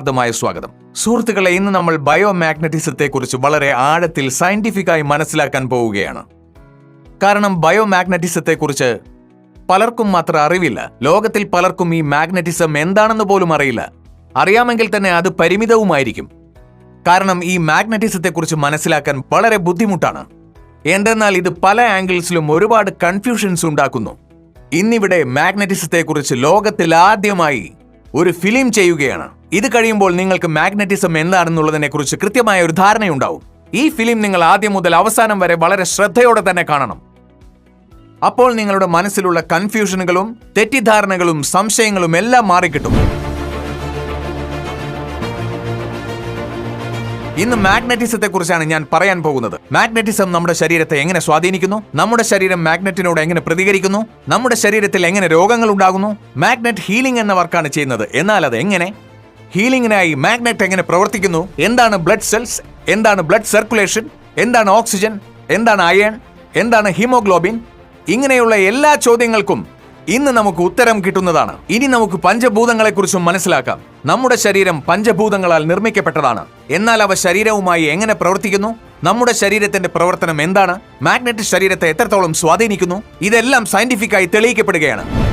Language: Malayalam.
ാർദ്ദമായ സ്വാഗതം. സുഹൃത്തുക്കളെ ഇന്ന് നമ്മൾ ബയോ മാഗ്നറ്റിസത്തെ കുറിച്ച് വളരെ ആഴത്തിൽ സയന്റിഫിക്കായി മനസ്സിലാക്കാൻ പോവുകയാണ്. കാരണം ബയോ മാഗ്നറ്റിസത്തെ കുറിച്ച് പലർക്കും മാത്രം അറിവില്ല. ലോകത്തിൽ പലർക്കും ഈ മാഗ്നറ്റിസം എന്താണെന്ന് പോലും അറിയില്ല. അറിയാമെങ്കിൽ തന്നെ അത് പരിമിതവുമായിരിക്കും. കാരണം ഈ മാഗ്നറ്റിസത്തെ കുറിച്ച് മനസ്സിലാക്കാൻ വളരെ ബുദ്ധിമുട്ടാണ്. എന്തെന്നാൽ ഇത് പല ആംഗിൾസിലും ഒരുപാട് കൺഫ്യൂഷൻസ് ഉണ്ടാക്കുന്നു. ഇന്നിവിടെ മാഗ്നറ്റിസത്തെ കുറിച്ച് ലോകത്തിൽ ആദ്യമായി ഒരു ഫിലിം ചെയ്യുകയാണ്. ഇത് കഴിയുമ്പോൾ നിങ്ങൾക്ക് മാഗ്നറ്റിസം എന്താണെന്നുള്ളതിനെ കുറിച്ച് കൃത്യമായ ഒരു ധാരണയുണ്ടാവും. ഈ ഫിലിം നിങ്ങൾ ആദ്യം മുതൽ അവസാനം വരെ വളരെ ശ്രദ്ധയോടെ തന്നെ കാണണം. അപ്പോൾ നിങ്ങളുടെ മനസ്സിലുള്ള കൺഫ്യൂഷനുകളും തെറ്റിദ്ധാരണകളും സംശയങ്ങളും എല്ലാം മാറിക്കിട്ടും. ഇന്ന് മാഗ്നറ്റിസത്തെ കുറിച്ചാണ് ഞാൻ പറയാൻ പോകുന്നത്. മാഗ്നറ്റിസം നമ്മുടെ ശരീരത്തെ എങ്ങനെ സ്വാധീനിക്കുന്നു? നമ്മുടെ ശരീരം മാഗ്നറ്റിനോട് എങ്ങനെ പ്രതികരിക്കുന്നു? നമ്മുടെ ശരീരത്തിൽ എങ്ങനെ രോഗങ്ങൾ ഉണ്ടാകുന്നു? മാഗ്നറ്റ് ഹീലിംഗ് എന്ന വർക്കാണ് ചെയ്യുന്നത്. എന്നാൽ അത് എങ്ങനെ ഹീലിംഗിനായി മാഗ്നറ്റ് എങ്ങനെ പ്രവർത്തിക്കുന്നു? എന്താണ് ബ്ലഡ് സെൽസ്? എന്താണ് ബ്ലഡ് സർക്കുലേഷൻ? എന്താണ് ഓക്സിജൻ? എന്താണ് അയൺ? എന്താണ് ഹീമോഗ്ലോബിൻ? ഇങ്ങനെയുള്ള എല്ലാ ചോദ്യങ്ങൾക്കും ഇന്ന് നമുക്ക് ഉത്തരം കിട്ടുന്നതാണ്. ഇനി നമുക്ക് പഞ്ചഭൂതങ്ങളെക്കുറിച്ചും മനസ്സിലാക്കാം. നമ്മുടെ ശരീരം പഞ്ചഭൂതങ്ങളാൽ നിർമ്മിക്കപ്പെട്ടതാണ്. എന്നാൽ അവ ശരീരവുമായി എങ്ങനെ പ്രവർത്തിക്കുന്നു? നമ്മുടെ ശരീരത്തിന്റെ പ്രവർത്തനം എന്താണ്? മാഗ്നറ്റിക് ശരീരത്തെ എത്രത്തോളം സ്വാധീനിക്കുന്നു? ഇതെല്ലാം സയന്റിഫിക്കായി തെളിയിക്കപ്പെടുകയാണ്.